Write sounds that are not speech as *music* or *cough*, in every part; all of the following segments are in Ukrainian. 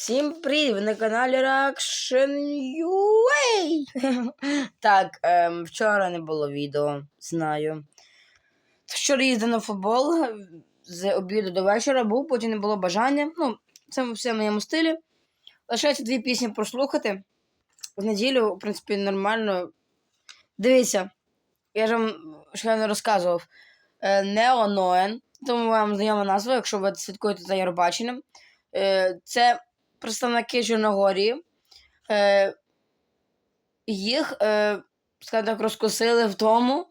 Всім привіт! Ви на каналі Reaction UA. *laughs* Так, ем, вчора не було відео, знаю. Вчора їздив на футбол з обіду до вечора, був, потім не було бажання. Ну, це все в моєму стилі. Лишається дві пісні прослухати. В неділю, в принципі, нормально. Дивіться, я ж вам щойно розказував. Е, Нео Ноен, тому вам знайома назва, якщо ви слідкуєте за Євробаченням. Е, Це представники Чорногорії. Е, їх, е, скажімо так, розкусили в тому,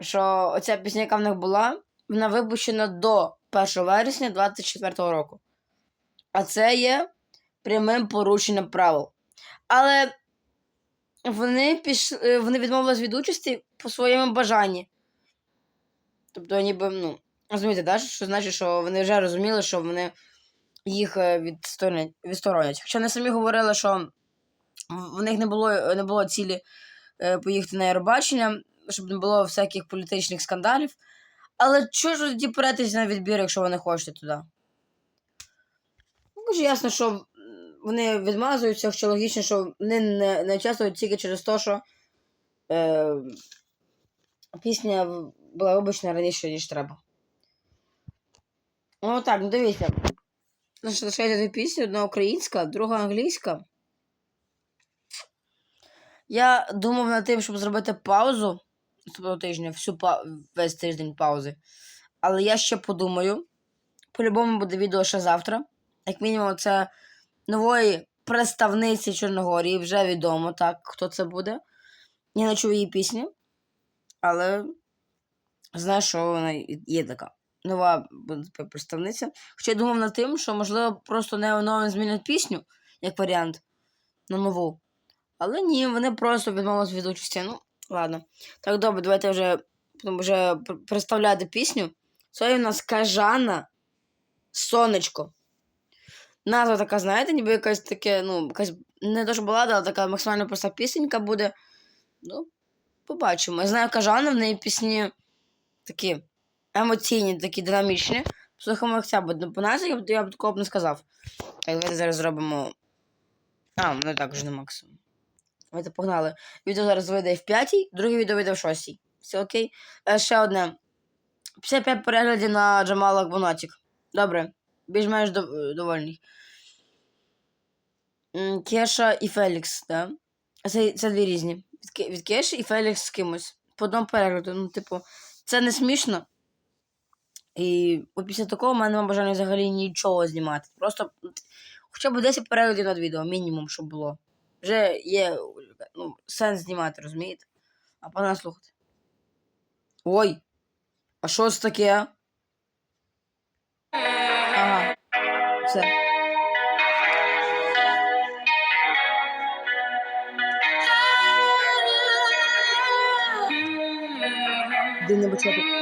що оця пісня, яка в них була, вона випущена до 1 вересня 2024 року. А це є прямим порушенням правил. Але вони піш... е, вони відмовились від участі по своєму бажанні. Тобто, ніби, ну, розумієте, да? що значить, що вони вже розуміли, що вони їх е, відсторонять. відсторонять. Хоча вони самі говорили, що в них не було, не було цілі е, поїхати на Євробачення, щоб не було всяких політичних скандалів. Але чого ж тоді перетись на відбір, якщо ви не хочете туди? Ну, Дуже ясно, що вони відмазуються, що логічно, що вони не, не участвують тільки через те, що е, пісня була вибачена раніше, ніж треба. Ну так, ну дивіться. Значить, лишається дві пісні, одна українська, друга англійська. Я думав над тим, щоб зробити паузу наступного тижня, всю па... весь тиждень паузи. Але я ще подумаю. По-любому буде відео ще завтра. Як мінімум, це нової представниці Чорногорії, вже відомо, так, хто це буде. Я не чув її пісні, але знаю, що вона є така. Нова представниця. Хоча я думав над тим, що, можливо, просто не новин змінять пісню, як варіант, на нову. Але ні, вони просто відмовились від участі. Ну, ладно. Так, добре, давайте вже, вже представляти пісню. Це у нас Кажана Сонечко. Назва така, знаєте, ніби якась таке, ну, якась не дуже балада, але така максимально проста пісенька буде. Ну, побачимо. Я знаю Кажана, в неї пісні такі емоційні, такі динамічні. Слухаємо, як ця буде. Ну, По назві я б, я б такого б не сказав. Так, давайте зараз зробимо. А, ну так вже не максимум. Давайте погнали. Відео зараз вийде в п'ятій, друге відео вийде в шостій. Все окей. Е, ще одне. 55 переглядів на Джамала Бонатік. Добре. Більш-менш дов- довольний. Кеша і Фелікс, так? Да? Це, це дві різні. Від Кеші і Фелікс з кимось. По одному перегляду. Ну, типу, це не смішно. І після такого в мене немає бажання взагалі нічого знімати. Просто хоча б 10 переглядів над відео, мінімум, щоб було. Вже є ну, сенс знімати, розумієте? А погнали слухати. Ой! А що це таке? Ага. Все. Дивний початок.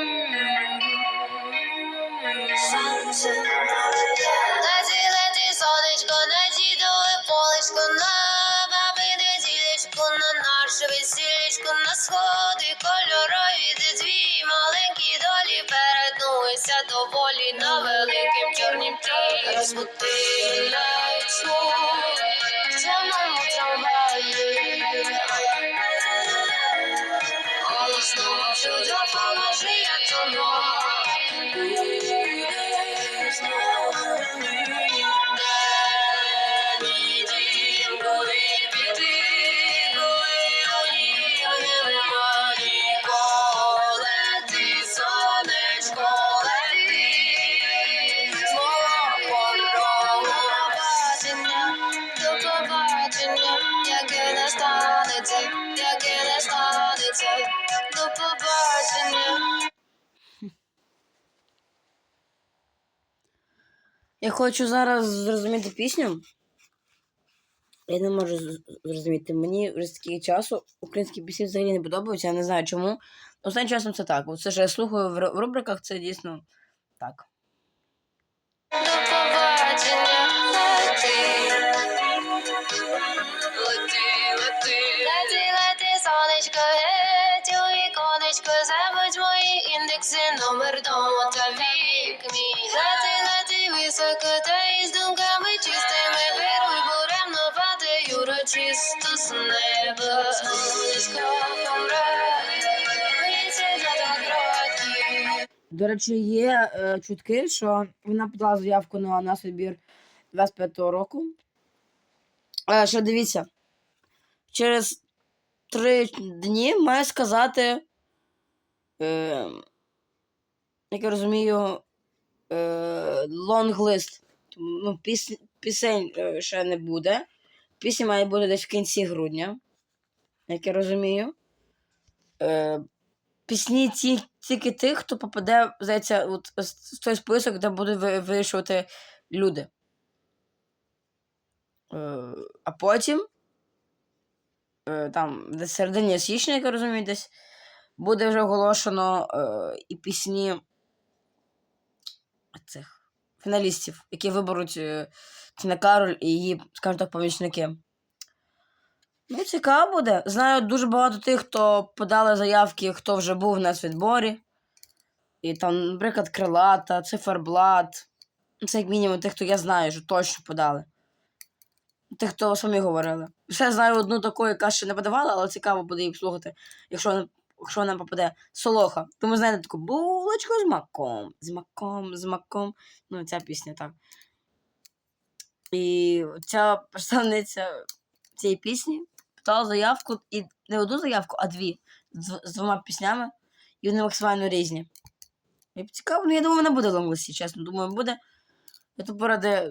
Кольорові, дві маленькі долі перетнулися доволі на великим чорнім тлі. Розбудилась в Я хочу зараз зрозуміти пісню. Я не можу зрозуміти. Мені вже стільки часу українські пісні взагалі не подобаються, я не знаю чому. Останнім часом це так. Все, що я слухаю в рубриках, це дійсно так. Лети. Лети, лети, сонечко, місяць за. До речі, є е, чутки, що вона подала заявку на нас відбір 25-го року. Е, що дивіться, через три дні має сказати, е, як я розумію, е, лонглист. Ну, піс, пісень е, ще не буде. Пісня має бути десь в кінці грудня, як я розумію. Е, пісні ті, тільки тих, хто попаде, здається, от, в той список, де будуть ви- вирішувати люди. Е, а потім, е, там, десь середині січня, як я розумію, десь буде вже оголошено е, і пісні цих фіналістів, які виберуть е, Тіна Кароль і її, скажімо так, помічники. Ну, цікаво буде. Знаю дуже багато тих, хто подали заявки, хто вже був в відборі. І там, наприклад, Крилата, Циферблат. Це як мінімум тих, хто я знаю, що точно подали. Тих, хто самі говорили. Ще знаю одну таку, яка ще не подавала, але цікаво буде її послухати, якщо якщо вона попаде Солоха. Тому знаєте таку булочку з маком. З маком, з маком. Ну, ця пісня так. І ця представниця цієї пісні подала заявку, і не одну заявку, а дві. З, двома піснями, і вони максимально різні. І цікаво, ну я думаю, вона буде в лонглисті, чесно. Думаю, буде. Я тут поради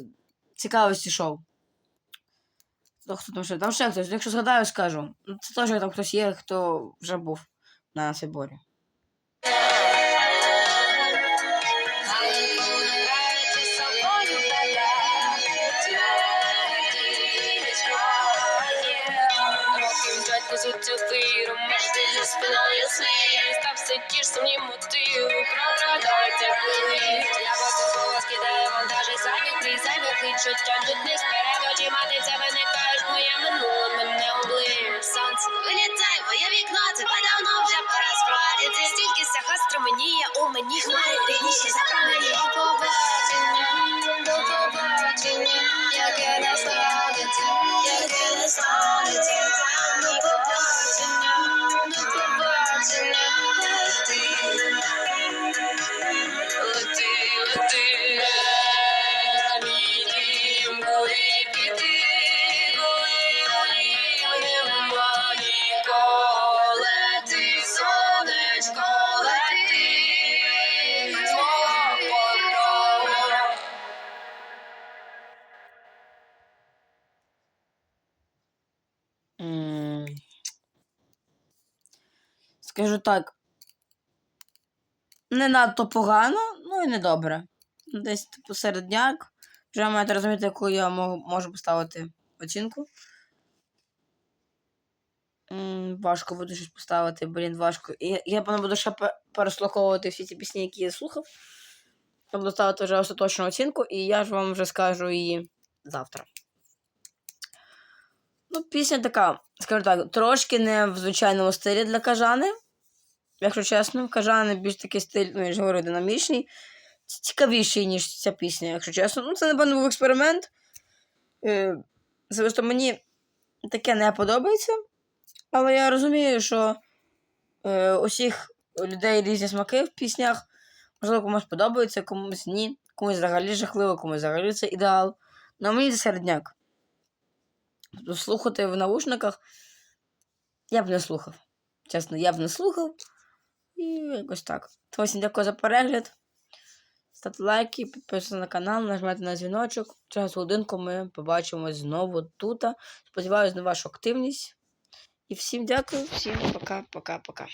цікавості шоу. Хто там ще? Там ще хтось. Якщо згадаю, скажу. Ну, Це теж там хтось є, хто вже був на Сиборі. Але коли речі з собою тебе, твердічко є. Роки мчать по суттю за спиною слід. Став все ті ж самі мотиви, прокрадається плить. Я поступово скидаю вантажі зайвих крій, зайвих відчуття нудних сперед очима ти це виникаєш, моє минуле мене облив. Сонце вилітай, моє вікно, тебе струменіє у мені хмари, рідніші за промені. Скажу так. Не надто погано, ну і не добре. Десь типу середняк. Вже маєте розуміти, яку я можу, поставити оцінку. Важко буде щось поставити, блін, важко. І я певно буду ще пе- переслуховувати всі ці пісні, які я слухав. Я буду ставити вже остаточну оцінку, і я ж вам вже скажу її завтра. Ну, пісня така, скажу так, трошки не в звичайному стилі для кажани. Якщо чесно, кажани більш такий стиль, ну я ж говорю, динамічний, ц- цікавіший, ніж ця пісня, якщо чесно. Ну, це, напевно, був експеримент. Е, мені таке не подобається. Але я розумію, що е, усіх людей різні смаки в піснях. Можливо, комусь подобається, комусь ні. Комусь взагалі жахливо, комусь взагалі це ідеал. Ну, мені це середняк. Тобто слухати в наушниках я б не слухав. Чесно, я б не слухав. І якось так. То всім дякую за перегляд. Ставте лайки, підписуйтесь на канал, нажмайте на дзвіночок. Через годинку ми побачимось знову тут. Сподіваюсь на вашу активність. І всім дякую, всім пока-пока-пока.